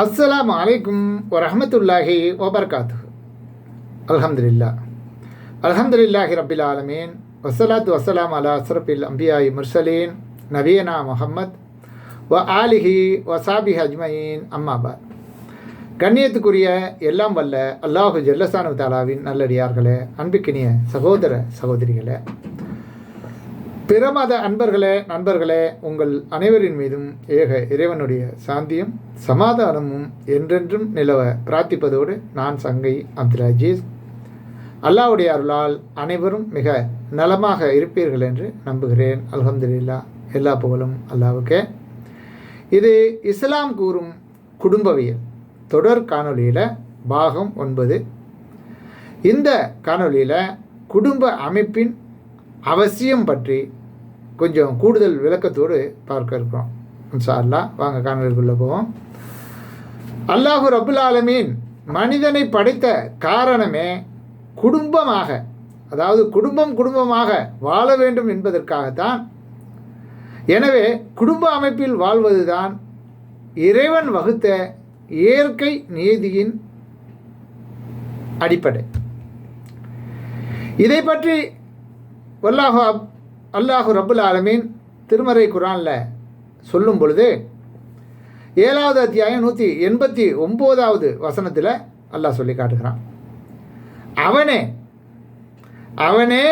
அஸ்ஸலாம் அலைக்கும் வரமத்துல்லாஹி வபர்காத்து அலமதுல்லா அலமதுல்லாஹி ரபில் ஆலமீன். வசலாத்து வசலாம் அலா அஸ்ரபில் அம்பியாய் முர்சலீன். நவீனா முஹம்மத். வ ஆலிஹி வசாபி அஜ்மயின். அம்மாபாத் கண்ணியத்துக்குரிய எல்லாம் வல்ல அல்லாஹு ஜல்லசானு தாலாவின் நல்லடியார்களே அன்பிக்கினிய சகோதர சகோதரிகளே. பிரமத அன்பர்களே நண்பர்களே உங்கள் அனைவரின் மீதும் ஏக இறைவனுடைய சாந்தியும் சமாதானமும் என்றென்றும் நிலவ பிரார்த்திப்பதோடு நான் சங்கை அப்துராஜீஸ் அல்லாவுடைய அருளால் அனைவரும் மிக நலமாக இருப்பீர்கள் என்று நம்புகிறேன். அல்ஹம்துலில்லா எல்லா புகழும் அல்லாவுக்கே. இது இஸ்லாம் கூறும் குடும்பவியல். தொடர் காணொளியில் பாகம் ஒன்பது. இந்த காணொளியில் குடும்ப அமைப்பின் அவசியம் பற்றி கொஞ்சம் கூடுதல் விளக்கத்தோடு பார்க்க இருக்கிறோம். இன்ஷா அல்லாஹ் வாங்க காணொலிக்குள்ளே போவோம். அல்லாஹு ரபுல் ஆலமீன் மனிதனை படைத்த காரணமே குடும்பமாக அதாவது குடும்பம் குடும்பமாக வாழ வேண்டும் என்பதற்காகத்தான். எனவே குடும்ப அமைப்பில் வாழ்வதுதான் இறைவன் வகுத்த இயற்கை நீதியின் அடிப்படை. இதை பற்றி வல்லாஹு அப் அல்லாஹு ரபுல் ஆலமீன் திருமறை குரானில் சொல்லும் பொழுது ஏழாவது அத்தியாயம் நூற்றி எண்பத்தி ஒம்போதாவது வசனத்தில் அல்லாஹ் சொல்லி காட்டுகிறான். அவனே அவனே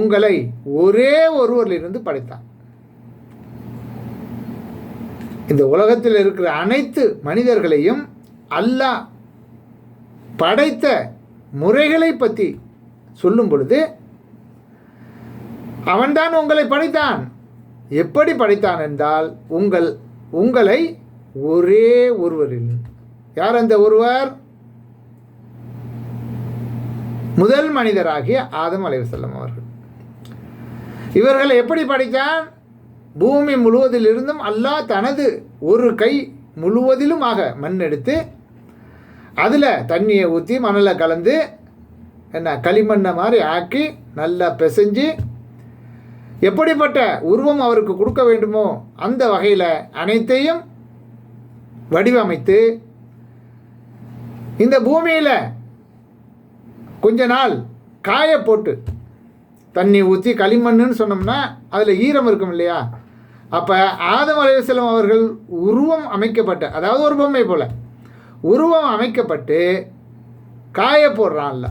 உங்களை ஒரே ஒருவரிலிருந்து படைத்தான். இந்த உலகத்தில் இருக்கிற அனைத்து மனிதர்களையும் அல்லாஹ் படைத்த முறைகளை பற்றி சொல்லும் பொழுது அவன்தான் உங்களை படைத்தான். எப்படி படைத்தான் என்றால் உங்கள் உங்களை ஒரே ஒருவரில். யார் அந்த ஒருவர்? முதல் மனிதராகிய ஆதம் அலைவசல்லம் அவர்கள். இவர்களை எப்படி படைத்தான்? பூமி முழுவதிலிருந்தும் அல்லாஹ் தனது ஒரு கை முழுவதிலுமாக மண் எடுத்து அதில் தண்ணியை ஊற்றி மணலை கலந்து என்ன களிமண்ணை மாதிரி ஆக்கி நல்லா பிசைஞ்சு எப்படிப்பட்ட உருவம் அவருக்கு கொடுக்க வேண்டுமோ அந்த வகையில் அனைத்தையும் வடிவமைத்து இந்த பூமியில் கொஞ்ச நாள் காய போட்டு தண்ணி ஊற்றி களிமண்ணுன்னு சொன்னோம்னா அதில் ஈரம் இருக்கும் இல்லையா? அப்போ ஆதம் அலைவசலம் அவர்கள் உருவம் அமைக்கப்பட்ட அதாவது ஒரு பொம்மை போல் உருவம் அமைக்கப்பட்டு காய போடுறான்ல.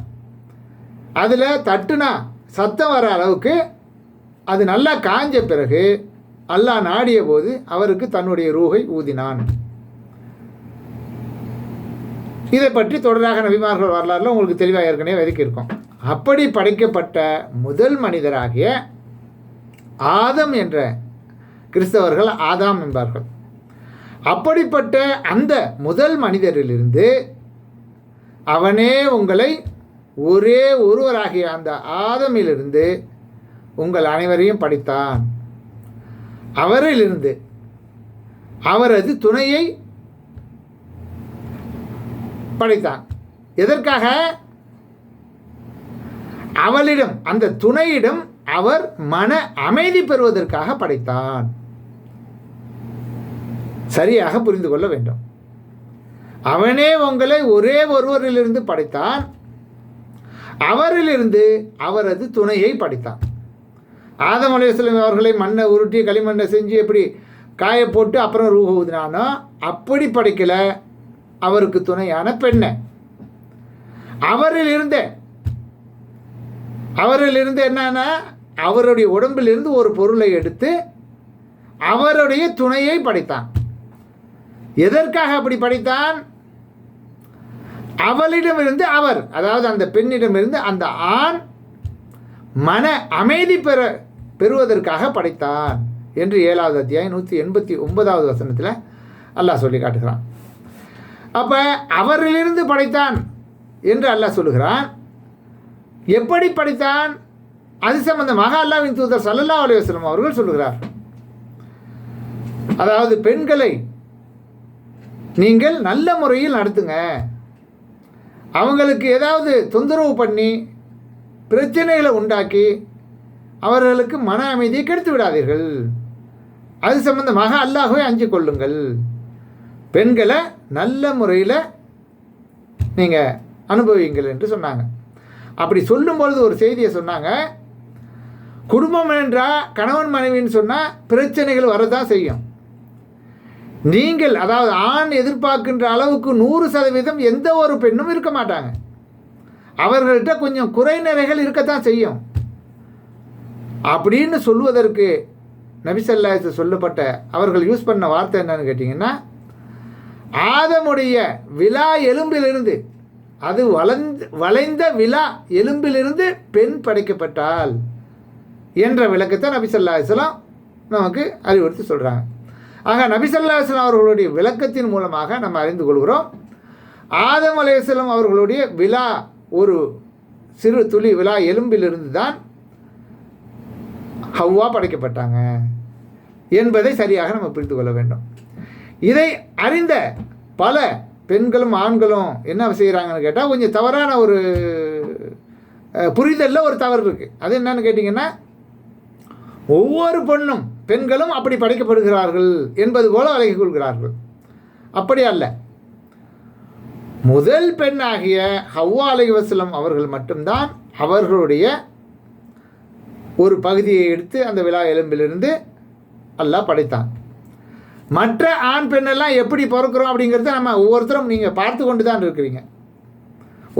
அதில் தட்டுனா சத்தம் வர அளவுக்கு அது நல்லா காஞ்ச பிறகு அல்லாஹ் நாடிய போது அவருக்கு தன்னுடைய ரூகை ஊதினான். இதை பற்றி தொடராக நபிமார்கள் வரலாறுல உங்களுக்கு தெளிவாக ஏற்கனவே விதைக்கி இருக்கும். அப்படி படைக்கப்பட்ட முதல் மனிதராகிய ஆதம் என்ற கிறிஸ்தவர்கள் ஆதாம் என்பார்கள். அப்படிப்பட்ட அந்த முதல் மனிதரிலிருந்து அவனே உங்களை ஒரே ஒருவராகிய அந்த ஆதமிலிருந்து உங்கள் அனைவரையும் படித்தான். அவரிலிருந்து அவரது துணையை படைத்தான். எதற்காக? அவளிடம் அந்த துணையிடம் அவர் மன அமைதி பெறுவதற்காக படைத்தான். சரியாக புரிந்து கொள்ள வேண்டும். அவனே உங்களை ஒரே ஒருவரிலிருந்து படைத்தான். அவரிலிருந்து அவரது துணையை படைத்தான். ஆதம் அலையம் அவர்களை மண்ணை உருட்டி களிமண்ணை செஞ்சு எப்படி காய போட்டு அப்புறம் ரூஹ ஊதினானோ அப்படி படைக்கலை அவருக்கு துணையான பெண்ணை. அவரில் இருந்த அவரில் இருந்து என்னன்னா அவருடைய உடம்பிலிருந்து ஒரு பொருளை எடுத்து அவருடைய துணையை படைத்தான். எதற்காக அப்படி படைத்தான்? அவளிடமிருந்து அவர் அதாவது அந்த பெண்ணிடமிருந்து அந்த ஆண் மன அமைதி பெற பெறுவதற்காக படைத்தான் என்று ஏழாவது அத்தியாயம் நூற்றி எண்பத்தி ஒன்பதாவது வசனத்தில் அல்லாஹ் சொல்லி காட்டுகிறான். அப்போ அவரிலிருந்து படைத்தான் என்று அல்லாஹ் சொல்லுகிறான். எப்படி படைத்தான்? அது சம்பந்தமாக அல்லாவின் தூதர் சல்லல்லா அலுவலம் அவர்கள் சொல்லுகிறார். அதாவது பெண்களை நீங்கள் நல்ல முறையில் நடத்துங்க. அவங்களுக்கு ஏதாவது தொந்தரவு பண்ணி பிரச்சனைகளை உண்டாக்கி அவர்களுக்கு மன அமைதியை கெடுத்து விடாதீர்கள். அது சம்பந்தமாக அல்லாஹுவை அஞ்சு கொள்ளுங்கள். பெண்களை நல்ல முறையில் நீங்கள் அனுபவிங்கள் என்று சொன்னாங்க. அப்படி சொல்லும்பொழுது ஒரு செய்தியை சொன்னாங்க. குடும்பம் என்றால் கணவன் மனைவின்னு சொன்னால் பிரச்சனைகள் வரதான் செய்யும். நீங்கள் அதாவது ஆண் எதிர்பார்க்கின்ற அளவுக்கு நூறு சதவீதம் எந்த ஒரு பெண்ணும் இருக்க மாட்டாங்க. அவர்கள்ட்ட கொஞ்சம் குறைநிறைகள் இருக்கத்தான் செய்யும். அப்படின்னு சொல்வதற்கு நபிசல்லாசு சொல்லப்பட்ட அவர்கள் யூஸ் பண்ண வார்த்தை என்னன்னு கேட்டிங்கன்னா ஆதமுடைய விழா எலும்பிலிருந்து அது வளர்ந்து வளைந்த விழா எலும்பிலிருந்து பெண் படைக்கப்பட்டால் என்ற விளக்கத்தை நபிசல்லாஸ்லாம் நமக்கு அறிவுறுத்தி சொல்கிறாங்க ஆக நபிசல்லாஸ்லாம் அவர்களுடைய விளக்கத்தின் மூலமாக நம்ம அறிந்து கொள்கிறோம். ஆதம் அலையம் அவர்களுடைய விழா ஒரு சிறு துளி விழா எலும்பிலிருந்து தான் ஹவ்வா படைக்கப்பட்டாங்க என்பதை சரியாக நம்ம புரிந்து கொள்ள வேண்டும். இதை அறிந்த பல பெண்களும் ஆண்களும் என்ன செய்கிறாங்கன்னு கேட்டால் கொஞ்சம் தவறான ஒரு புரிதலில் ஒரு தவறு இருக்குது அது என்னன்னு கேட்டிங்கன்னா ஒவ்வொரு பெண்ணும் பெண்களும் அப்படி படைக்கப்படுகிறார்கள் என்பது போல விலகி கொள்கிறார்கள். அப்படி அல்ல. முதல் பெண்ணாகிய ஹவ்வா அலைவசலம் அவர்கள் மட்டும்தான் அவர்களுடைய ஒரு பகுதியை எடுத்து அந்த விழா எலும்பிலிருந்து எல்லாம் படைத்தான். மற்ற ஆண் பெண்ணெல்லாம் எப்படி பிறக்கிறோம் அப்படிங்கிறத நம்ம ஒவ்வொருத்தரும் நீங்கள் பார்த்து கொண்டு தான் இருக்கிறீங்க.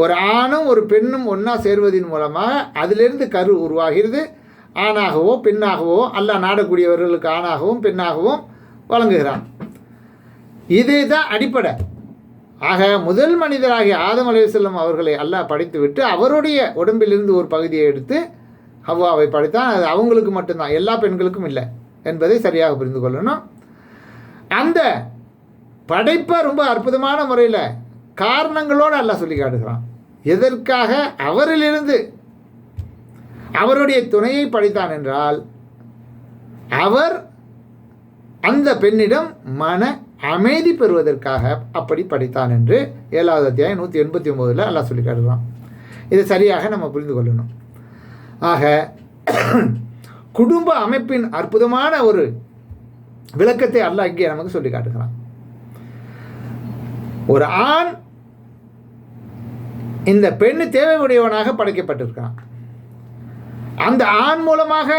ஒரு ஆணும் ஒரு பெண்ணும் ஒன்றா சேர்வதன் மூலமாக அதிலிருந்து கரு உருவாகிறது. ஆணாகவோ பெண்ணாகவோ அல்ல நாடக்கூடியவர்களுக்கு ஆணாகவும் பெண்ணாகவும் வழங்குகிறான். இதே தான் அடிப்படை. ஆக முதல் மனிதராகிய ஆதம் அலைவசல்லம் அவர்களை அல்லாஹ் படைத்துவிட்டு அவருடைய உடம்பிலிருந்து ஒரு பகுதியை எடுத்து ஹவ்வாவை படைத்தான். அது அவங்களுக்கு மட்டும்தான். எல்லா பெண்களுக்கும் இல்லை என்பதை சரியாக புரிந்து கொள்ளணும். அந்த படைப்பை ரொம்ப அற்புதமான முறையில் காரணங்களோடு எல்லாம் சொல்லி காட்டுகிறான். எதற்காக? அவரிலிருந்து. அவருடைய துணையை படைத்தான் என்றால் அவர் அந்த பெண்ணிடம் மன அமைதி பெறுவதற்காக அப்படி படைத்தான் என்று ஏழாவது அத்தியாயம் நூற்றி எண்பத்தி ஒம்போதில் அல்லா சொல்லி காட்டுறான் இதை சரியாக நம்ம புரிந்து கொள்ளணும். ஆக குடும்ப அமைப்பின் அற்புதமான ஒரு விளக்கத்தை அல்ல இங்கே நமக்கு சொல்லி காட்டுகிறான். ஒரு ஆண் இந்த பெண் தேவையுடையவனாக படைக்கப்பட்டிருக்கான். அந்த ஆண் மூலமாக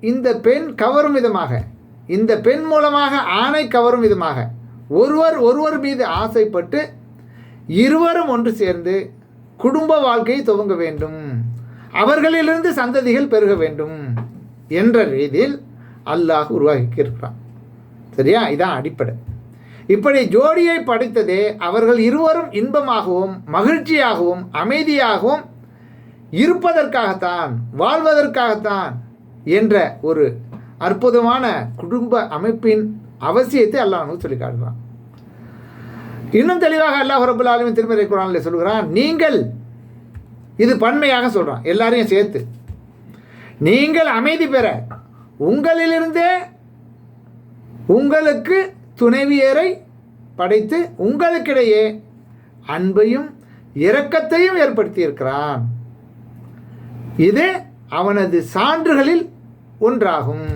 இந்த பெண் கவரும் விதமாக இந்த பெண் மூலமாக ஆணை கவரும் விதமாக ஒருவர் ஒருவர் மீது ஆசைப்பட்டு இருவரும் ஒன்று சேர்ந்து குடும்ப வாழ்க்கையை துவங்க வேண்டும். அவர்களிலிருந்து சந்ததிகள் பெருக வேண்டும் என்ற ரீதியில் அல்லாஹ் உருவாக்கியிருக்கிறான். சரியா? இதான் அடிப்படை. இப்படி ஜோடியை படைத்ததே அவர்கள் இருவரும் இன்பமாகவும் மகிழ்ச்சியாகவும் அமைதியாகவும் இருப்பதற்காகத்தான் வாழ்வதற்காகத்தான் என்ற ஒரு அற்புதமான குடும்ப அமைப்பின் அவசியத்தை அல்லாஹ் சொல்லி காட்டுறான் இன்னும் தெளிவாக அல்லாஹ் ரபுல் ஆலமின் திருமறை குரானில் சொல்கிறான் நீங்கள் இது பன்மையாக சொல்கிறான் எல்லாரையும் சேர்த்து. நீங்கள் அமைதி பெற உங்களிலிருந்தே உங்களுக்கு துணைவியரை படைத்து உங்களுக்கிடையே அன்பையும் இரக்கத்தையும் ஏற்படுத்தியிருக்கிறான். இது அவனது சான்றுகளில் ஒன்றாகும்.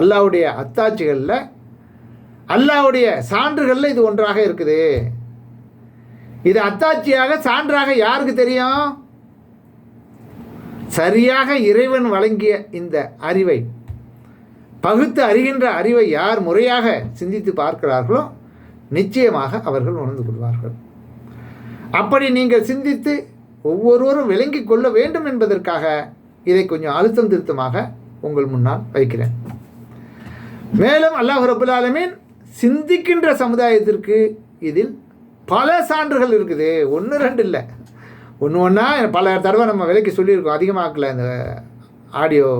அல்லாவுடைய அத்தாட்சிகளில் அல்லாவுடைய சான்றுகளில் இது ஒன்றாக இருக்குது. இது அத்தாட்சியாக சான்றாக யாருக்கு தெரியும்? சரியாக இறைவன் வழங்கிய இந்த அறிவை. பகுத்து அறிகின்ற அறிவை யார் முறையாக சிந்தித்து பார்க்கிறார்களோ நிச்சயமாக அவர்கள் உணர்ந்து கொள்வார்கள். அப்படி நீங்கள் சிந்தித்து ஒவ்வொருவரும் விளங்கிக் கொள்ள வேண்டும் என்பதற்காக இதை கொஞ்சம் அழுத்தம் திருத்தமாக உங்கள் முன்னால் வைக்கிறேன். மேலும் அல்லாஹ் ரபுல் ஆலமீன் சிந்திக்கின்ற சமுதாயத்திற்கு இதில் பல சான்றுகள் இருக்குது. ஒன்று ரெண்டு இல்லை. ஒன்று ஒன்றா பல தடவை நம்ம விலைக்கு சொல்லியிருக்கோம். அதிகமாக்கல இந்த ஆடியோ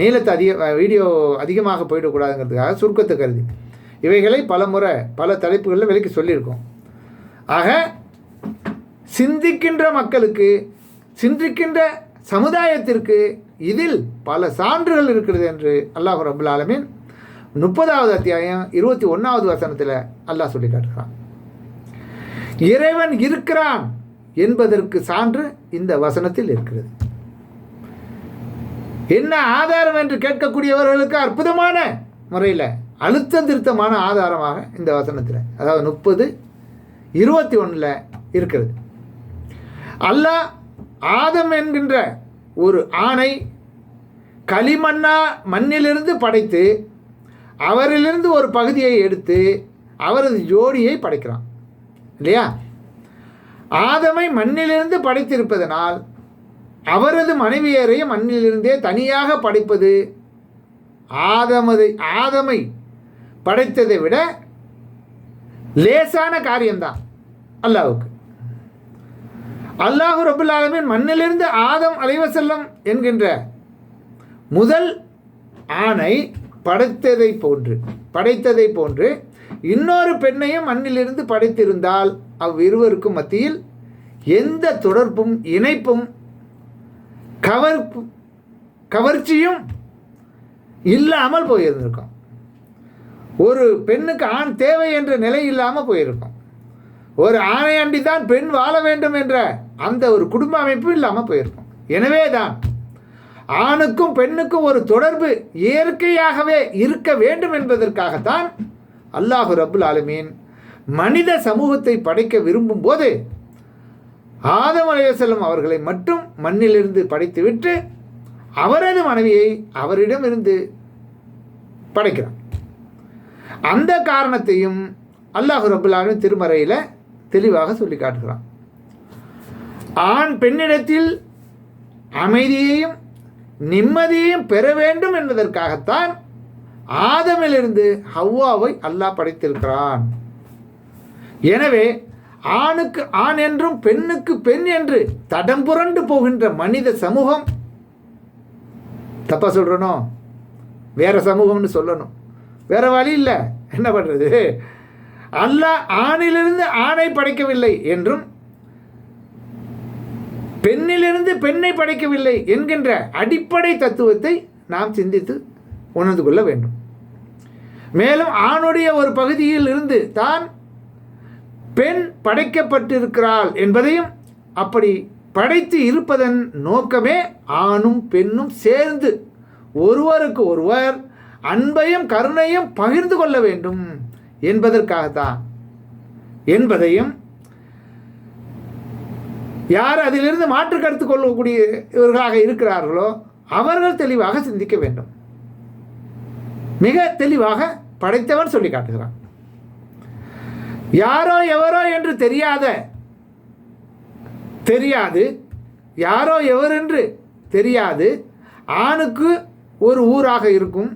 நீளத்தை அதிக வீடியோ அதிகமாக போயிடக்கூடாதுங்கிறதுக்காக சுருக்கத்தை கருதி. இவைகளை பல முறை பல தலைப்புகளில் விலைக்கு சொல்லியிருக்கோம். ஆக சிந்திக்கின்ற மக்களுக்கு சிந்திக்கின்ற சமுதாயத்திற்கு இதில் பல சான்றுகள் இருக்கிறது என்று அல்லாஹ் ரபுல் ஆலமின் முப்பதாவது அத்தியாயம் இருபத்தி ஒன்றாவது வசனத்தில் அல்லாஹ் சொல்லி காட்டுகிறான் இறைவன் இருக்கிறான் என்பதற்கு சான்று இந்த வசனத்தில் இருக்கிறது. என்ன ஆதாரம் என்று கேட்கக்கூடியவர்களுக்கு அற்புதமான முறையில் அழுத்தம் திருத்தமான ஆதாரமாக இந்த வசனத்தில் அதாவது முப்பது இருபத்தி ஒன்றில் இருக்கிறது. அல்லாஹ் ஆதம் என்கின்ற ஒரு ஆணை களிமண்ணா மண்ணிலிருந்து படைத்து அவரிலிருந்து ஒரு பகுதியை எடுத்து அவரது ஜோடியை படைக்கிறான். இல்லையா? ஆதமை மண்ணிலிருந்து படைத்திருப்பதனால் அவரது மனைவியரையும் மண்ணிலிருந்தே தனியாக படைப்பது ஆதமதை ஆதமை படைத்ததை விட லேசான காரியம்தான் அல்லாவுக்கு அல்லாஹு ரபுல் ஆலமின் மண்ணிலிருந்து ஆதம் அலைவசல்லம் என்கின்ற முதல் ஆணை படைத்ததை போன்று படைத்ததை போன்று இன்னொரு பெண்ணையும் மண்ணிலிருந்து படைத்திருந்தால் அவ்விருவருக்கும் மத்தியில் எந்த தொடர்பும் இணைப்பும் கவர்ப்பு கவர்ச்சியும் இல்லாமல் போயிருந்திருக்கும். ஒரு பெண்ணுக்கு ஆண் தேவை என்ற நிலை இல்லாமல் போயிருக்கும். ஒரு ஆணை அண்டி தான் பெண் வாழ வேண்டும் என்ற அந்த ஒரு குடும்ப அமைப்பு இல்லாமல் போயிருக்கும். எனவே தான் ஆணுக்கும் பெண்ணுக்கும் ஒரு தொடர்பு இயற்கையாகவே இருக்க வேண்டும் என்பதற்காகத்தான் அல்லாஹு ரபுல் ஆலமீன் மனித சமூகத்தை படைக்க விரும்பும் போது ஆதம் அலையசல்லம் அவர்களை மட்டும் மண்ணிலிருந்து படைத்துவிட்டு அவரது மனைவியை அவரிடமிருந்து படைக்கிறான். அந்த காரணத்தையும் அல்லாஹு ரபுல்லாலும் திருமறையில் தெளிவாக சொல்லி காட்டுகிறான். ஆண் பெண்ணிடத்தில் அமைதியையும் நிம்மதியையும் பெற வேண்டும் என்பதற்காகத்தான் ஆதமிலிருந்து ஹவ்வாவை அல்லாஹ் படைத்திருக்கிறான். எனவே ஆணுக்கு ஆண் என்றும் பெண்ணுக்கு பெண் என்று தடம் புரண்டு போகின்ற மனித சமூகம் தப்பா சொல்கிறனோ வேற சமூகம்னு சொல்லணும். வேற வழி இல்லை. என்ன பண்ணுறது அல்லாஹ் ஆணிலிருந்து ஆணை படைக்கவில்லை என்றும் பெண்ணிலிருந்து பெண்ணை படைக்கவில்லை என்கின்ற அடிப்படை தத்துவத்தை நாம் சிந்தித்து உணர்ந்து கொள்ள வேண்டும். மேலும் ஆணுடைய ஒரு பகுதியில் இருந்து தான் பெண் படைக்கப்பட்டிருக்கிறாள் என்பதையும் அப்படி படைத்து இருப்பதன் நோக்கமே ஆணும் பெண்ணும் சேர்ந்து ஒருவருக்கு ஒருவர் அன்பையும் கருணையும் பகிர்ந்து கொள்ள வேண்டும் என்பதற்காகத்தான். என்பதையும் யார் அதிலிருந்து மாற்று கருத்து கொள்ளக்கூடிய இவர்களாக இருக்கிறார்களோ அவர்கள் தெளிவாக சிந்திக்க வேண்டும். மிக தெளிவாக படைத்தவன் சொல்லி காட்டுகிறான். யாரோ எவரோ என்று தெரியாத தெரியாது. யாரோ எவர் என்று தெரியாது. ஆணுக்கு ஒரு ஊராக இருக்கும்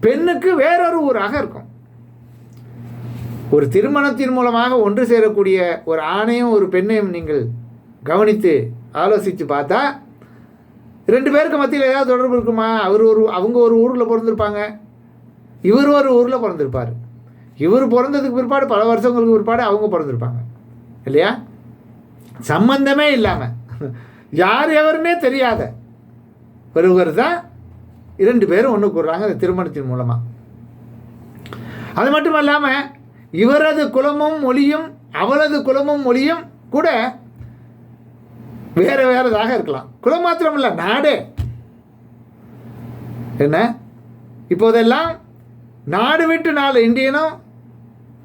பெண்ணுக்கு வேறொரு ஊராக இருக்கும். ஒரு திருமணத்தின் மூலமாக ஒன்று சேரக்கூடிய ஒரு ஆணையும் ஒரு பெண்ணையும் நீங்கள் கவனித்து ஆலோசித்து பார்த்தா ரெண்டு பேருக்கு மத்தியில் ஏதாவது தொடர்பு இருக்குமா? அவர் ஒரு அவங்க ஒரு ஊரில் பிறந்திருப்பாங்க. இவர் ஒரு ஊரில் பிறந்திருப்பார். இவர் பிறந்ததுக்கு பிற்பாடு பல வருஷங்களுக்கு பிற்பாடு அவங்க பிறந்திருப்பாங்க. இல்லையா? சம்பந்தமே இல்லாமல் யார் எவருன்னே தெரியாத ஒருவர் தான் இரண்டு பேரும் ஒன்று கூடுறாங்க அந்த திருமணத்தின் மூலமாக அது மட்டும் இல்லாமல் இவரது குலமும் மொழியும் அவளது குலமும் மொழியும் கூட வேறு வேறதாக இருக்கலாம். குலம் மாத்திரம் இல்லை நாடே. என்ன? இப்போதெல்லாம் நாடு விட்டு நாலு இந்தியனும்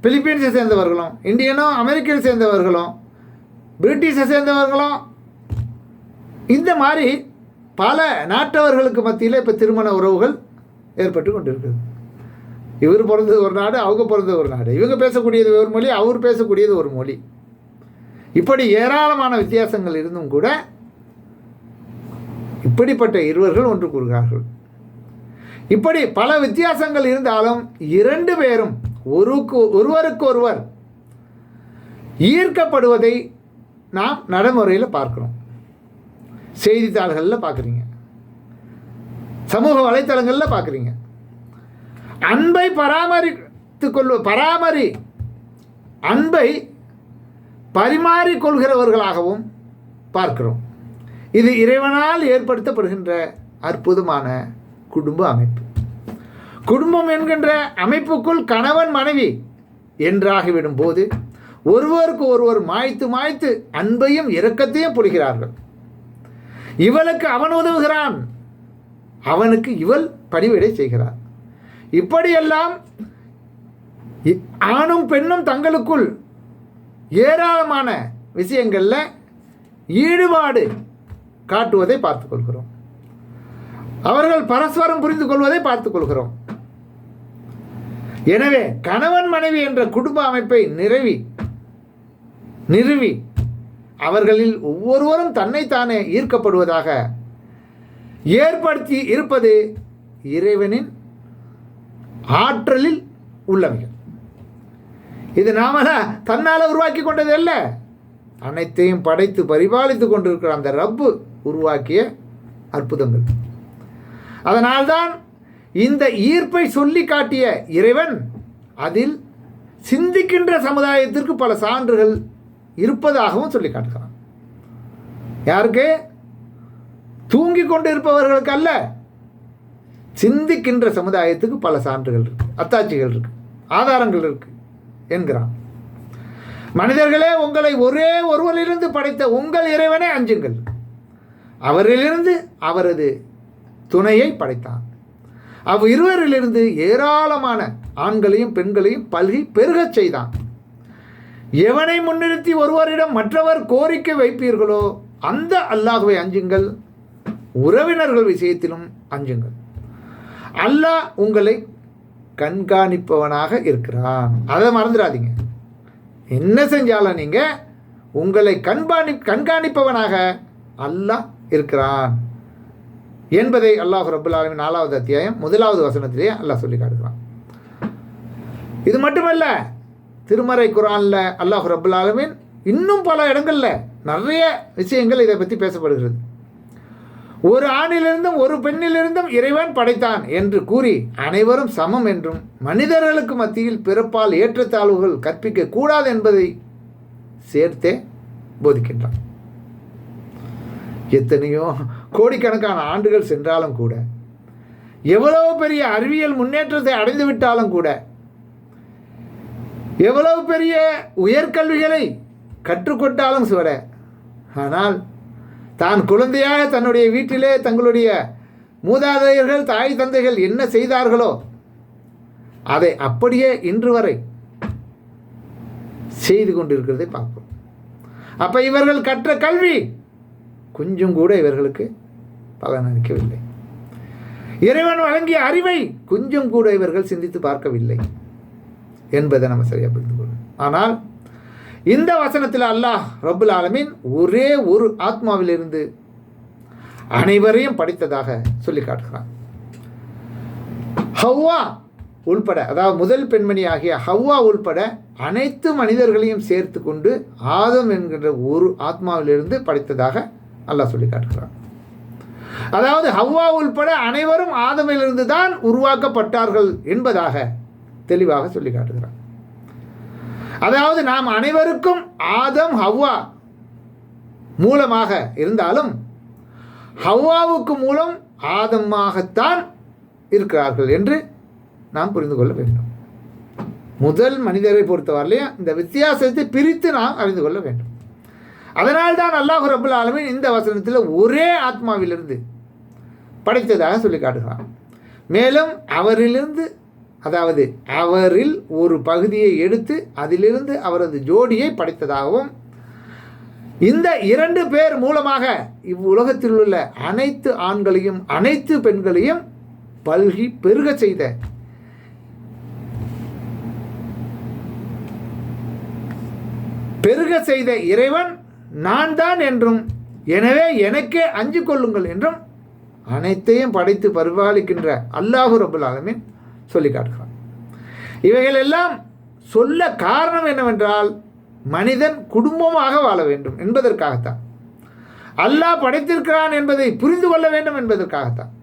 பிலிப்பீன்ஸை சேர்ந்தவர்களும் இந்தியனும் அமெரிக்கை சேர்ந்தவர்களும் பிரிட்டிஷை சேர்ந்தவர்களும். இந்த மாதிரி பல நாட்டவர்களுக்கு மத்தியில் இப்போ திருமண உறவுகள் ஏற்பட்டு கொண்டிருக்குது இவர் பிறந்தது ஒரு நாடு அவங்க பிறந்தது ஒரு நாடு. இவங்க பேசக்கூடியது ஒரு மொழி அவர் பேசக்கூடியது ஒரு மொழி. இப்படி ஏராளமான வித்தியாசங்கள் இருந்தும் கூட இப்படிப்பட்ட இருவர்கள் ஒன்று கூறுகிறார்கள். இப்படி பல வித்தியாசங்கள் இருந்தாலும் இரண்டு பேரும் ஒருக்கு ஒருவருக்கு ஒருவர் ஈர்க்கப்படுவதை நாம் நடைமுறையில் பார்க்கிறோம். செய்தித்தாள்களில் பார்க்குறீங்க. சமூக வலைத்தளங்களில் பார்க்குறீங்க. அன்பை பராமரித்து கொள்வ பராமரி அன்பை பரிமாறிக்கொள்கிறவர்களாகவும் பார்க்கிறோம். இது இறைவனால் ஏற்படுத்தப்படுகின்ற அற்புதமான குடும்ப அமைப்பு. குடும்பம் என்கின்ற அமைப்புக்குள் கணவன் மனைவி என்றாகிவிடும் போது ஒருவருக்கு ஒருவர் மாய்த்து மாய்த்து அன்பையும் இரக்கத்தையும் பொழிகிறார்கள் இவளுக்கு அவன் உதவுகிறான். அவனுக்கு இவள் பணிவிடை செய்கிறார். இப்படியெல்லாம் இ- ஆணும் பெண்ணும் தங்களுக்குள் ஏராளமான விஷயங்களில் ஈடுபாடு காட்டுவதை பார்த்துக் கொள்கிறோம். அவர்கள் பரஸ்பரம் புரிந்து கொள்வதை பார்த்துக் கொள்கிறோம். எனவே கணவன் மனைவி என்ற குடும்ப அமைப்பை நிறுவி நிறுவி அவர்களில் ஒவ்வொருவரும் தன்னைத்தானே ஈர்க்கப்படுவதாக ஏற்படுத்தி இருப்பது இறைவனின் ஆற்றலில் உள்ளவைகள். இது நாம தன்னால் உருவாக்கி கொண்டது அல்ல. அனைத்தையும் படைத்து பரிபாலித்து கொண்டிருக்கிற அந்த ரப்பு உருவாக்கிய அற்புதங்கள். அதனால்தான் இந்த ஈர்ப்பை சொல்லி காட்டிய இறைவன் அதில் சிந்திக்கின்ற சமுதாயத்திற்கு பல சான்றுகள் இருப்பதாகவும் சொல்லி காட்டுகிறான். யாருக்கு? தூங்கி கொண்டு இருப்பவர்களுக்கு அல்ல. சிந்திக்கின்ற சமுதாயத்துக்கு பல சான்றுகள் இருக்கு. அத்தாட்சிகள் இருக்கு. ஆதாரங்கள் இருக்கு என்கிறான். மனிதர்களே உங்களை ஒரே ஒருவரிலிருந்து படைத்த உங்கள் இறைவனை அஞ்சுங்கள். அவரிலிருந்து அவரது துணையை படைத்தான். அவ் இருவரிலிருந்து ஏராளமான ஆண்களையும் பெண்களையும் பல்கி பெருகச் செய்தான். எவனை முன்னிறுத்தி ஒருவரிடம் மற்றவர் கோரிக்கை வைப்பீர்களோ அந்த அல்லாஹுவை அஞ்சுங்கள் உறவினர்கள் விஷயத்திலும் அஞ்சுங்கள். அல்லாஹ் உங்களை கண்காணிப்பவனாக இருக்கிறான். அதை மறந்துடாதீங்க. என்ன செஞ்சாலும் நீங்கள் உங்களை கண்காணி கண்காணிப்பவனாக அல்லாஹ் இருக்கிறான். என்பதை அல்லாஹ் ரபுல் ஆலமின் நாலாவது அத்தியாயம் முதலாவது வசனத்திலேயே அல்லாஹ் சொல்லி காட்டுகிறான். இது மட்டுமல்ல திருமறை குரானில் அல்லாஹ் ரபுல் ஆலமின் இன்னும் பல இடங்களில் நிறைய விஷயங்கள் இதை பற்றி பேசப்படுகிறது. ஒரு ஆணிலிருந்தும் ஒரு பெண்ணிலிருந்தும் இறைவன் படைத்தான் என்று கூறி அனைவரும் சமம் என்றும் மனிதர்களுக்கு மத்தியில் பிறப்பால் ஏற்றத்தாழ்வுகள் கற்பிக்க கூடாது என்பதை சேர்த்தே போதிக்கின்றான். எத்தனையோ கோடிக்கணக்கான ஆண்டுகள் சென்றாலும் கூட எவ்வளவு பெரிய அறிவியல் முன்னேற்றத்தை அடைந்து விட்டாலும் கூட எவ்வளவு பெரிய உயர்கல்விகளை கற்றுக்கொண்டாலும் கூட ஆனால் தான் குழந்தையாக தன்னுடைய வீட்டிலே தங்களுடைய மூதாதையர்கள் தாய் தந்தைகள் என்ன செய்தார்களோ அதை அப்படியே இன்று வரை செய்து கொண்டிருக்கிறதை பார்ப்போம். அப்போ இவர்கள் கற்ற கல்வி கொஞ்சம் கூட இவர்களுக்கு பலனளிக்கவில்லை. இறைவன் வழங்கிய அறிவை கொஞ்சம் கூட இவர்கள் சிந்தித்து பார்க்கவில்லை என்பதை நம்ம சரியாக புரிந்து கொள்ளும் ஆனால் இந்த வசனத்தில் அல்லாஹ் ரபுல் ஆலமீன் ஒரே ஒரு ஆத்மாவிலிருந்து அனைவரையும் படித்ததாக சொல்லி காட்டுகிறான். ஹவ்வா உள்பட அதாவது முதல் பெண்மணி ஆகிய ஹவ்வா உள்பட அனைத்து மனிதர்களையும் சேர்த்து கொண்டு ஆதம் என்கின்ற ஒரு ஆத்மாவிலிருந்து படித்ததாக அல்லாஹ் சொல்லி காட்டுகிறான். அதாவது ஹவ்வா உள்பட அனைவரும் ஆதமிலிருந்து தான் உருவாக்கப்பட்டார்கள் என்பதாக தெளிவாக சொல்லி காட்டுகிறார். அதாவது நாம் அனைவருக்கும் ஆதம் ஹவ்வா மூலமாக இருந்தாலும் ஹவ்வாவுக்கு மூலம் ஆதமாகத்தான் இருக்கிறார்கள் என்று நாம் புரிந்து கொள்ள வேண்டும். முதல் மனிதரை பொறுத்தவரையிலையும் இந்த வித்தியாசத்தை பிரித்து நாம் அறிந்து கொள்ள வேண்டும். அதனால் தான் அல்லாஹ் ரபுல் ஆலமின் இந்த வசனத்தில் ஒரே ஆத்மாவிலிருந்து படைத்ததாக சொல்லி காட்டுகிறான். மேலும் அவரிலிருந்து அதாவது அவரில் ஒரு பகுதியை எடுத்து அதிலிருந்து அவரது ஜோடியை படைத்ததாகவும் இந்த இரண்டு பேர் மூலமாக இவ்வுலகத்தில் உள்ள அனைத்து ஆண்களையும் அனைத்து பெண்களையும் பல்கி பெருக செய்த பெருக செய்த இறைவன் நான் தான் என்றும் எனவே எனக்கே அஞ்சு கொள்ளுங்கள் என்றும் அனைத்தையும் படைத்து பரிபாலிக்கின்ற அல்லாஹு ரபுல் ஆலமின் சொல்லி காட்டுகிறான். இவைகள் எல்லாம் சொல்ல காரணம் என்னவென்றால் மனிதன் குடும்பமாக வாழ வேண்டும் என்பதற்காகத்தான். அல்லாஹ் படைத்திருக்கிறான் என்பதை புரிந்து கொள்ள வேண்டும் என்பதற்காகத்தான்.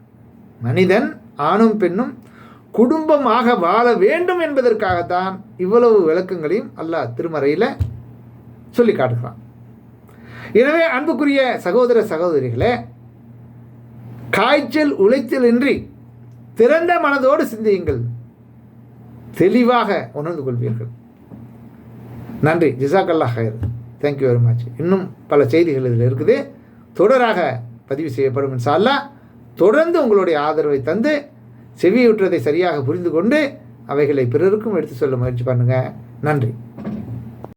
மனிதன் ஆணும் பெண்ணும் குடும்பமாக வாழ வேண்டும் என்பதற்காகத்தான் இவ்வளவு விளக்கங்களையும் அல்லாஹ் திருமறையில் சொல்லி காட்டுகிறான். எனவே அன்புக்குரிய சகோதர சகோதரிகளே காய்ச்சல் உளைச்சல் இன்றி திறந்த மனதோடு சிந்தியுங்கள். தெளிவாக உணர்ந்து கொள்வீர்கள். நன்றி. ஜிசாக்கல்லா ஹயர் தேங்க்யூ வெரி மச் இன்னும் பல செய்திகள் இதில் இருக்குது. தொடராக பதிவு செய்யப்படும் இன்ஷா தொடர்ந்து உங்களுடைய ஆதரவை தந்து செவியுற்றதை சரியாக புரிந்து கொண்டு அவைகளை பிறருக்கும் எடுத்து சொல்ல முயற்சி பண்ணுங்கள் நன்றி.